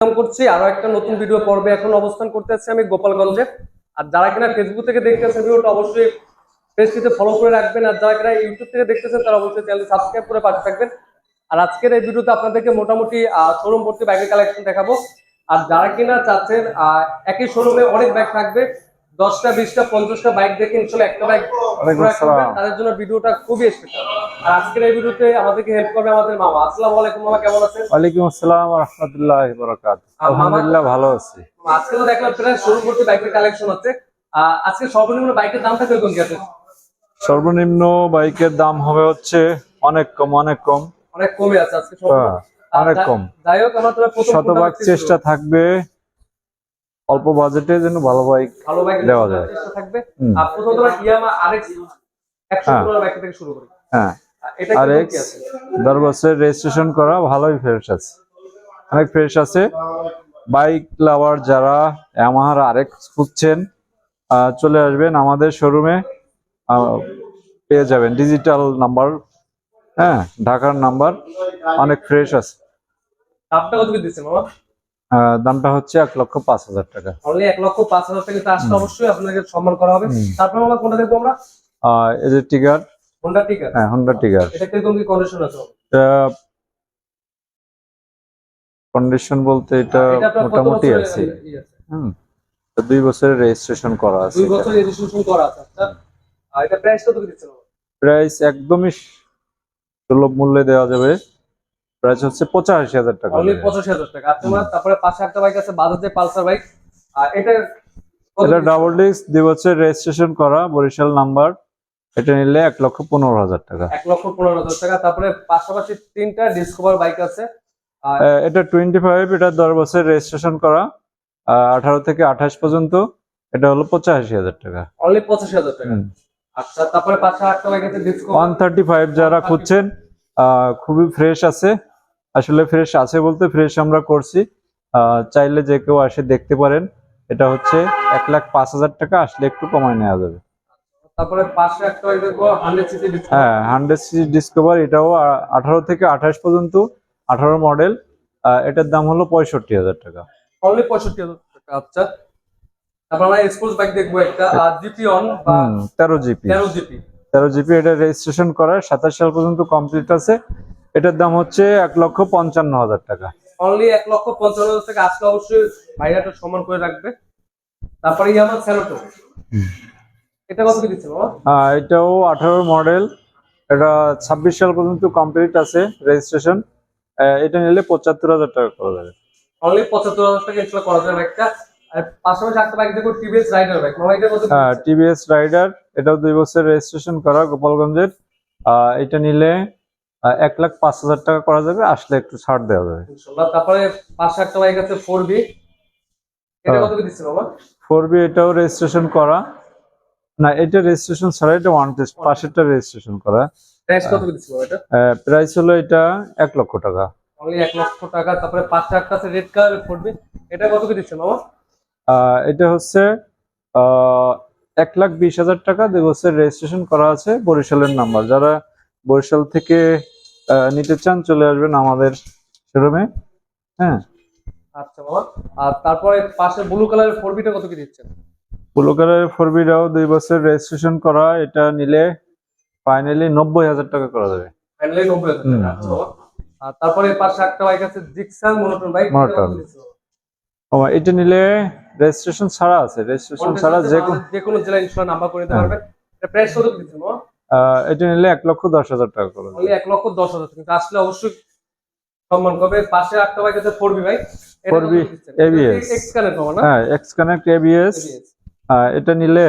করছি, আরও একটা নতুন ভিডিও পর্বে এখন অবস্থান করতে আছি আমি গোপালগঞ্জে। আর যারা কিনা ফেসবুক থেকে দেখতেছেন ভিডিওটা অবশ্যই পেজটিতে ফলো করে রাখবেন। আর যারা কিনা ইউটিউব থেকে দেখতেছেন তারা অবশ্যই চ্যানেল সাবস্ক্রাইব করে পাশে থাকবেন। আর আজকের এই ভিডিওতে আপনাদেরকে মোটামুটি শোরুম ভর্তি ব্যাগের কালেকশন দেখাবো। আর যারা কিনা চাচ্ছেন একই শোরুমে অনেক ব্যাগ থাকবে। দশটা, বিশটা, পঞ্চাশটা বাইক দেখে ইনশাল্লাহ একটা বাইক। তাদের জন্য ভিডিওটা খুবই স্পেশাল আর আজকের এই ভিডিওতে আমাদেরকে হেল্প করবে আমাদের মামা। আসসালামু আলাইকুম মামা কেমন আছেন? ওয়ালাইকুম আসসালাম রহমতুল্লাহ বরকাত আলহামদুলিল্লাহ ভালো আছি। আজকে তো দেখলাম প্রায় শুরু করতে বাইকের কালেকশন হচ্ছে। আজকে সর্বনিম্ন বাইকের দামটা কীরকম গেছে সর্বনিম্ন বাইকের দাম হবে হচ্ছে অনেক কম অনেক কম। অনেক কমে আছে আজকে হ্যাঁ, অনেক কম। যাই হোক আমরা শতভাগ চেষ্টা থাকবে অল্প বাজেটে যেন ভালো বাইক ভালো বাইক দেওয়া যায়। থাকবে। হুম। আর প্রথম তোমার ইয়ামা আরএক্স একশো হ্যাঁ। পনেরো বাইক থেকে শুরু করি। হ্যাঁ। আর এটা আর কীরকম এক্স কি আছে? দশ বছর রেজিস্ট্রেশন করা ভালোই ফ্রেশ আছে। অনেক ফ্রেশ আছে। বাইক লাভার যারা ইয়ামাহার আরেক্স খুঁজছেন চলে আসবেন আমাদের শোরুমে পেয়ে যাবেন। ডিজিটাল নাম্বার হ্যাঁ ঢাকার নাম্বার অনেক ফ্রেশ আছে। দামটা কত কি দিচ্ছে মামা? দামটা হচ্ছে এক লক্ষ পাঁচ হাজার টাকা। অনলি এক লক্ষ পাঁচ হাজার টাকা তো আসলে অবশ্যই আপনাকে সম্মান করা হবে। তারপর মামা কোনটা দেখব আমরা? আহ, এই যে টিগার হোন্ডা টিকার হ্যাঁ হোন্ডা টিগার এটা কীরকম কি কন্ডিশন আছে? কন্ডিশন বলতে এটা মোটামুটি বছরের আছে। হুম। দুই বছরের রেজিস্ট্রেশন করা আছে দুই বছর রেজিস্ট্রেশন করা আছে আচ্ছা। আর এটা প্রাইস কত কি দিচ্ছে প্রাইস একদমই সুলভ মূল্যে দেওয়া যাবে। প্রাইস হচ্ছে পঁচাশি হাজার টাকা। অনলি পঁচাশি হাজার টাকা। আর তোমার তারপরে পাশে একটা বাইক আছে বাজাজের পালসার বাইক আর এটা এটা ডাবল ডিস্ক দুই বছর রেজিস্ট্রেশন করা বরিশাল নাম্বার এটা নিলে এক লক্ষ পনেরো হাজার টাকা। এক লক্ষ পনেরো হাজার টাকা। তারপরে পাশাপাশি তিনটা ডিসকভার বাইক আছে। এটা টোয়েন্টি ফাইভ এটা দশ বছর রেজিস্ট্রেশন করা। আঠারো থেকে আঠাশ পর্যন্ত এটা হলো পঁচাশি হাজার টাকা। অনলি পঁচাশি হাজার টাকা। আচ্ছা তারপরে পাশে একটা বাইক আছে ওয়ান থার্টি ফাইভ যারা খুঁজছেন খুবই ফ্রেশ আছে। আসলে ফ্রেশ আছে বলতে ফ্রেশ আমরা করছি। চাইলে যে কেউ আসে দেখতে পারেন। এটা হচ্ছে এক লাখ পাঁচ হাজার টাকা আসলে একটু কমায় নেওয়া যাবে। তারপরে পাশে একটা দেখব হান্ড্রেড সিসি ডিসকভার হ্যাঁ হান্ড্রেড সিক্স ডিসকভার এটাও আঠারো থেকে আঠাশ পর্যন্ত আঠারো মডেল এটার দাম হলো পঁয়ষট্টি হাজার টাকা। অনলি পঁয়ষট্টি হাজার টাকা আচ্ছা। তারপর আমরা স্পোর্টস বাইক দেখব একটা জিপি অন তেরো জিপি তেরো জিপি তেরো জিপি এটা রেজিস্ট্রেশন করা সাতাশ সাল পর্যন্ত কমপ্লিট আছে। এটার দাম হচ্ছে এক লক্ষ পঞ্চান্ন হাজার টাকা। অনলি এক লক্ষ পঞ্চান্ন হাজার টাকা। আজকে অবশ্যই ভাইরাটা সমান করে রাখবে। তারপরে ইয়ামা স্যালোটো এটা কত কি দিচ্ছে বাবা? আহ, এটাও আঠারো মডেল। এটা ছাব্বিশ সাল পর্যন্ত কমপ্লিট আছে রেজিস্ট্রেশন এটা নিলে পঁচাত্তর হাজার টাকা করা যাবে। অনলি পঁচাত্তর হাজার টাকা ইনস্টল করা যাবে একটা। আর পাশাপাশি একটা বাইক দেখো টিভিএস রাইডার বাইক হ্যাঁ টিভিএস রাইডার এটাও দুই বছর রেজিস্ট্রেশন করা গোপালগঞ্জের। এটা নিলে এক লাখ পাঁচ হাজার টাকা করা যাবে আসলে একটু ছাড় দেওয়া যাবে। তারপরে পাশে একটা বাইক আছে ফোর বি ফোর বি এটাও রেজিস্ট্রেশন করা। না এটা রেজিস্ট্রেশন ছাড়া এটা ওয়ান টেস্ট পাশেরটা রেজিস্ট্রেশন করা। প্রাইস হলো এটা এক লক্ষ টাকা। এক লক্ষ টাকা তারপরে আছে রেড কালার ফোর বি এটা কত কি বাবা? এটা হচ্ছে এক লাখ বিশ হাজার টাকা দুই রেজিস্ট্রেশন করা আছে বরিশালের নাম্বার। যারা বরিশাল থেকে নিতে চান চলে আসবেন আমাদের শোরুমে হ্যাঁ। আচ্ছা বাবা। আর তারপরে পাশে ব্লু কালারের ফোর বিটা কত কি দিচ্ছেন? পুলকারের ফোর বিটাও দুই বছর রেজিস্ট্রেশন করা এটা নিলে ফাইনালি নব্বই হাজার টাকা করা যাবে। ফাইনালি নব্বই হাজার টাকা আচ্ছা আর তারপরে পাশে একটা বাইক আছে জিক্সার মনোটন বাইক Monoton। ও, এটা নিলে রেজিস্ট্রেশন ছাড়া আছে। রেজিস্ট্রেশন ছাড়া যে কোনো যে কোনো জেলায় ইনশাল্লাহ নাম্বার করে দিতে হ্যাঁ। পারবেন। এটা প্রাইস কত দিচ্ছেন এটা নিলে এক লক্ষ দশ হাজার টাকা করে এক লক্ষ দশ হাজার কিন্তু আসলে অবশ্যই সম্মান করবে। পাশে একটা বাইক আছে four B bike 4B ABS X connect না? হ্যাঁ এক্স কানেক্ট এবিএস এটা নিলে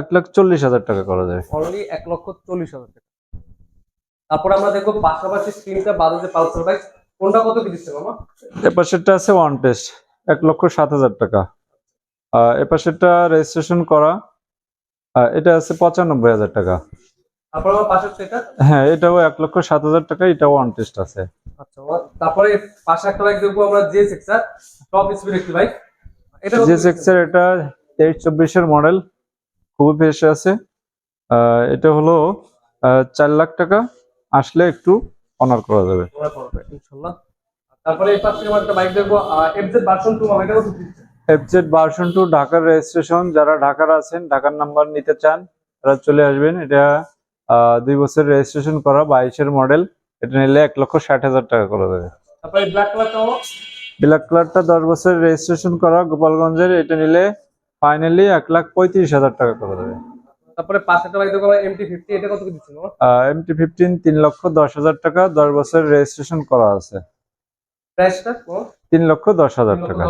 এক লাখ চল্লিশ হাজার টাকা করা যায় অনলি এক লক্ষ চল্লিশ হাজার টাকা। তারপরে আমরা দেখব পাশাপাশি তিনটা বাজাজে পালসার বাইক কোনটা কত কি দিচ্ছে মামা? এ পাশেরটা আছে ওয়ান টেস্ট এক লক্ষ সাত হাজার টাকা। আহ, এ পাশেরটা রেজিস্ট্রেশন করা। এটা আছে পঁচানব্বই হাজার টাকা। হ্যাঁ এটাও এক লক্ষ সাত হাজার টাকা এটাও টেস্ট আছে। আচ্ছা তারপরে পাশে একটা বাইক দেখব আমরা জে সিক্সার টপ স্পিড একটি বাইক এটা তেইশ চব্বিশের মডেল খুবই বেশি আছে। এটা হলো চার লাখ টাকা আসলে একটু অনার করা যাবে। ইনশাল্লাহ। তারপরে এই পাশে একটা বাইক দেখব এফজেড ভার্সন টু এটা কত? দিচ্ছে এফজেড ভার্সন টু ঢাকার রেজিস্ট্রেশন যারা ঢাকার আছেন ঢাকার নাম্বার নিতে চান তারা চলে আসবেন। এটা দুই বছর রেজিস্ট্রেশন করা বাইশের মডেল এটা নিলে এক লক্ষ ষাট হাজার টাকা করে দেবে। ব্ল্যাক কালারটা দশ বছর রেজিস্ট্রেশন করা গোপালগঞ্জের। এটা নিলে ফাইনালি এক লাখ পঁয়ত্রিশ হাজার টাকা করে দেবে। তারপরে পাশে একটা বাইক দেখব এমটি ফিফটি এটা কত কি এমটি ফিফটিন তিন লক্ষ দশ হাজার টাকা দশ বছর রেজিস্ট্রেশন করা আছে। প্রাইসটা তিন লক্ষ দশ হাজার টাকা।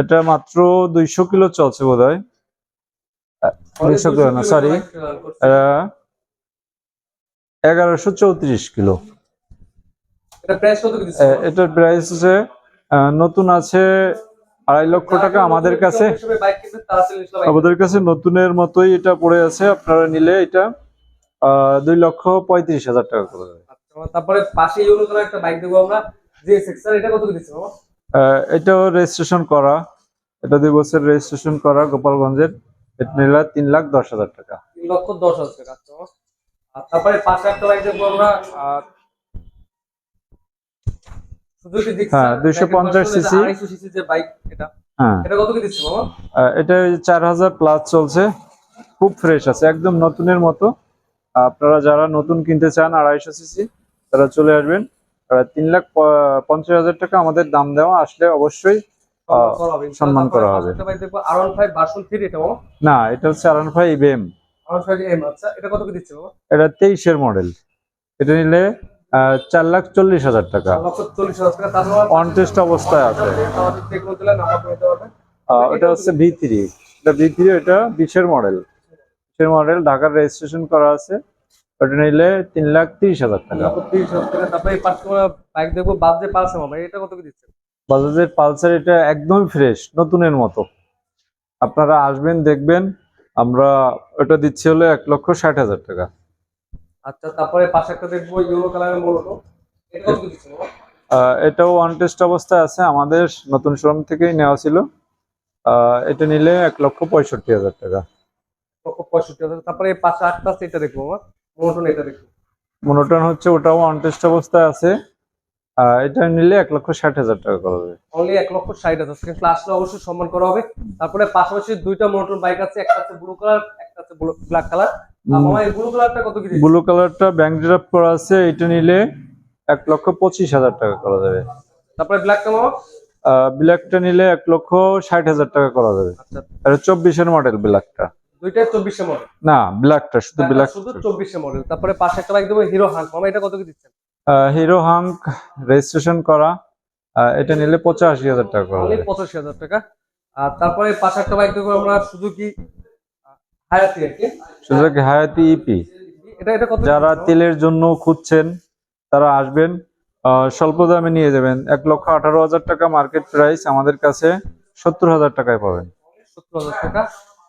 এটা মাত্র দুইশো কিলো চলছে বোধ হয় দুইশো কিলো না সরি এগারোশো চৌত্রিশ কিলো। এটার প্রাইস হচ্ছে নতুন আছে আড়াই লক্ষ টাকা আমাদের কাছে। আমাদের কাছে নতুনের মতোই এটা পড়ে আছে আপনারা নিলে এটা আহ, দুই লক্ষ পঁয়ত্রিশ হাজার টাকা করে। তারপরে পাশে ইউরো কালার একটা বাইক দেখব আমরা। যে সেক্সর এটা কত দিচ্ছে মামা এটাও রেজিস্ট্রেশন করা। এটা দুই বছর রেজিস্ট্রেশন করা গোপালগঞ্জের। এটা নিলে তিন লাখ দশ হাজার টাকা। তিন লক্ষ দশ হাজার টাকা আচ্ছা আর তারপরে পাশে একটা বাইক দেখব আমরা হ্যাঁ, 250 cc 250 সিসি যে বাইক এটা। হ্যাঁ। এটা কত কি দিচ্ছে মামা এটা চার হাজার প্লাস চলছে। খুব ফ্রেশ আছে একদম নতুনের মতো। আপনারা যারা নতুন কিনতে চান আড়াইশো সিসি তারা চলে আসবেন। তিন লাখ পঞ্চাশ হাজার টাকা আমাদের দাম দেওয়া আসলে অবশ্যই সম্মান করা হবে। না এটা হচ্ছে R one five EVM R one five M আচ্ছা এটা তেইশের মডেল এটা নিলে চার লাখ চল্লিশ হাজার টাকা। চার লক্ষ চল্লিশ হাজার টাকা তারপর অন টেস্ট অবস্থায় আছে। এটা হচ্ছে ভি থ্রি এটা ভি থ্রি এটা বিশের মডেল বিশের মডেল ঢাকার রেজিস্ট্রেশন করা আছে। ওটা নিলে তিন লাখ তিরিশ হাজার টাকা। তিরিশ হাজার টাকা। তারপরে বাইক দেখব যে মামা এটা কত দিচ্ছে বাজাজের পালসার এটা একদমই ফ্রেশ নতুনের মতো। আপনারা আসবেন দেখবেন আমরা ওটা দিচ্ছি হলো এক লক্ষ ষাট হাজার টাকা। আচ্ছা তারপরে পাশে একটা দেখব ইউরো কালারের মূলত। এটা কত দিচ্ছে আহ, এটাও ওয়ান টেস্ট অবস্থায় আছে আমাদের নতুন শোরুম থেকেই নেওয়া ছিল। এটা নিলে এক লক্ষ পঁয়ষট্টি হাজার টাকা। পঁয়ষট্টি হাজার তারপরে পাশে আটটা আছে এটা দেখব আমার এটা মনোটন হচ্ছে ওটাও ওয়ান টেস্ট অবস্থায় আছে। এটা নিলে এক লক্ষ ষাট হাজার টাকা করা যাবে অনলি এক লক্ষ ষাট হাজার। সেখানে আসলে অবশ্যই সম্মান করা হবে। তারপরে পাশাপাশি দুইটা মোটর বাইক আছে। একটা আছে ব্লু কালার একটা আছে ব্ল্যাক কালার ব্লু কালারটা কত কি ব্লু কালারটা ব্যাংক ড্রাফট করা আছে। এটা নিলে এক লক্ষ পঁচিশ হাজার টাকা করা যাবে। তারপরে ব্ল্যাকটা মামা? ব্ল্যাকটা নিলে এক লক্ষ ষাট হাজার টাকা করা যাবে। আচ্ছা। চব্বিশের মডেল ব্ল্যাকটা দুইটাই চব্বিশে মডেল না ব্ল্যাকটা শুধু ব্ল্যাক শুধু মডেল তারপরে পাশে একটা বাইক দেবো হিরো হাঙ্ক মামা এটা কত কি দিচ্ছেন? হিরো হাঙ্ক রেজিস্ট্রেশন করা। এটা নিলে পঁচাশি হাজার টাকা করা। টাকা। আর তারপরে পাশে একটা বাইক দেখব আমরা সুজুকি হায়াতি আর কি। সুযোগ হায়াতি ইপি এটা এটা কত যারা তেলের জন্য খুঁজছেন তারা আসবেন। স্বল্প দামে নিয়ে যাবেন। এক লক্ষ আঠারো হাজার টাকা মার্কেট প্রাইস আমাদের কাছে সত্তর হাজার টাকায় পাবেন। সত্তর হাজার টাকা।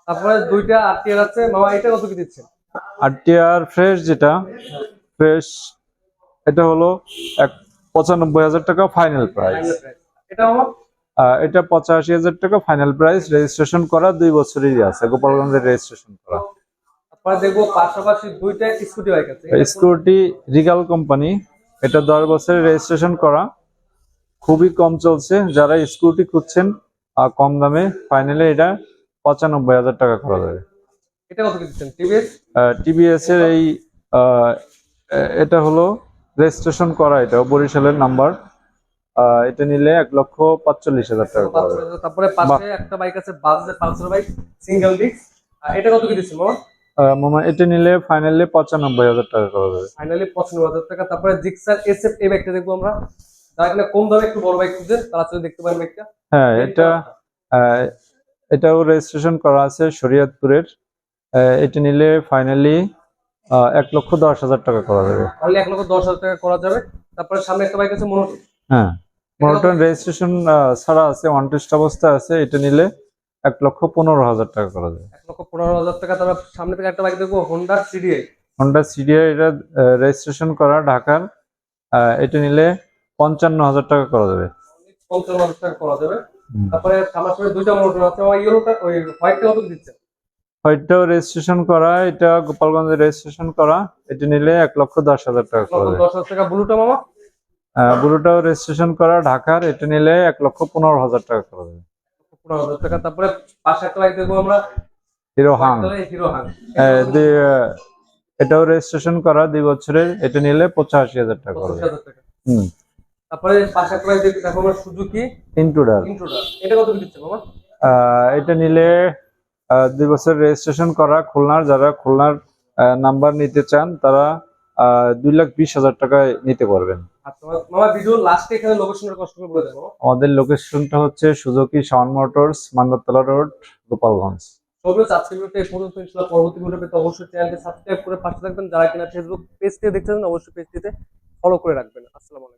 তারপরে দুইটা আরটিআর আছে। মামা এটা কত কি দিচ্ছেন? আর ফ্রেশ যেটা ফ্রেশ এটা হলো এক পঁচানব্বই হাজার টাকা ফাইনাল প্রাইস। এটা মামা? এটা পঁচাশি হাজার টাকা ফাইনাল প্রাইস। রেজিস্ট্রেশন করা দুই বছরেরই আছে গোপালগঞ্জের রেজিস্ট্রেশন করা। দেখব পাশাপাশি দুইটা স্কুটি বাইক আছে। স্কুটি রিগাল কোম্পানি এটা দশ বছরের রেজিস্ট্রেশন করা। খুবই কম চলছে। যারা স্কুটি খুঁজছেন কম দামে ফাইনালি এটা পঁচানব্বই হাজার টাকা করা যাবে। এটা কত দিচ্ছেন? টিভিএস? টিবিএস এর এই এটা হলো রেজিস্ট্রেশন করা এটা বরিশালের নাম্বার। এটা নিলে এক লক্ষ পাঁচচল্লিশ হাজার টাকা তারপরে পাশে একটা বাইক আছে বাজাজের পালসার বাইক সিঙ্গেল ডিস্ক। এটা কত কি দিচ্ছেন মামা? এটা নিলে ফাইনালি পঁচানব্বই হাজার টাকা করা যাবে। ফাইনালি পঁচানব্বই হাজার টাকা। তারপরে জিক্সার এসএফ এই বাইকটা দেখব আমরা। যারা কিনা কম দামে একটু বড় বাইক খুঁজছেন তারা চলে দেখতে পারেন বাইকটা। হ্যাঁ এটা এটাও রেজিস্ট্রেশন করা আছে শরীয়তপুরের। এটা নিলে ফাইনালি এক লক্ষ দশ হাজার টাকা করা যাবে। এক লক্ষ দশ হাজার টাকা করা যাবে। তারপরে সামনে একটা বাইক আছে মনো হ্যাঁ মনোটন রেজিস্ট্রেশন ছাড়া আছে ওয়ান টেস্ট অবস্থায় আছে এটা নিলে এক লক্ষ পনেরো হাজার টাকা করা যাবে। এক লক্ষ পনেরো হাজার টাকা তারপর সামনে থেকে একটা বাইক দেখব হোন্ডা সিডিআই হন্ডা সিডিআই এটা রেজিস্ট্রেশন করা ঢাকার। এটা নিলে পঞ্চান্ন হাজার টাকা করা যাবে। পঞ্চান্ন হাজার টাকা করা যাবে। তারপরে আমার সামনে দুইটা মোটর আছে আমার ইয়েলোটা ওই হোয়াইটটা কত দিচ্ছে। হোয়াইটটাও রেজিস্ট্রেশন করা এটা গোপালগঞ্জে রেজিস্ট্রেশন করা এটা নিলে এক লক্ষ দশ হাজার টাকা দশ হাজার টাকা। ব্লুটা মামা? ব্লুটাও রেজিস্ট্রেশন করা ঢাকার এটা নিলে এক লক্ষ পনেরো হাজার টাকা পড়বে পনেরো হাজার টাকা তারপরে পাশে একটা লাইট দেখব আমরা। হিরো হাং হিরো হাং আহ, দি- আহ, এটাও রেজিস্ট্রেশন করা দুই বছরের এটা নিলে পঁচাশি হাজার টাকা। হুম। তারপরে পাশে একটা লাইট দেখব সুজুকি ইন্টুডার এটা কত দিচ্ছে আহ, এটা নিলে দুই বছর রেজিস্ট্রেশন করা খুলনার যারা খুলনার নাম্বার নিতে চান তারা দুই লাখ বিশ হাজার টাকায় নিতে পারবেন। আচ্ছা আমাদের লোকেশনটা হচ্ছে Suzuki Shaon motors Mandatala road Gopalganj. পরবর্তী ভিডিও পেতে অবশ্যই সাবস্ক্রাইব করে পাশে থাকবেন। যারা কিনা ফেসবুক পেজ থেকে দেখতেছেন অবশ্যই পেজটিতে ফলো করে রাখবেন। আসসালামু আলাইকুম।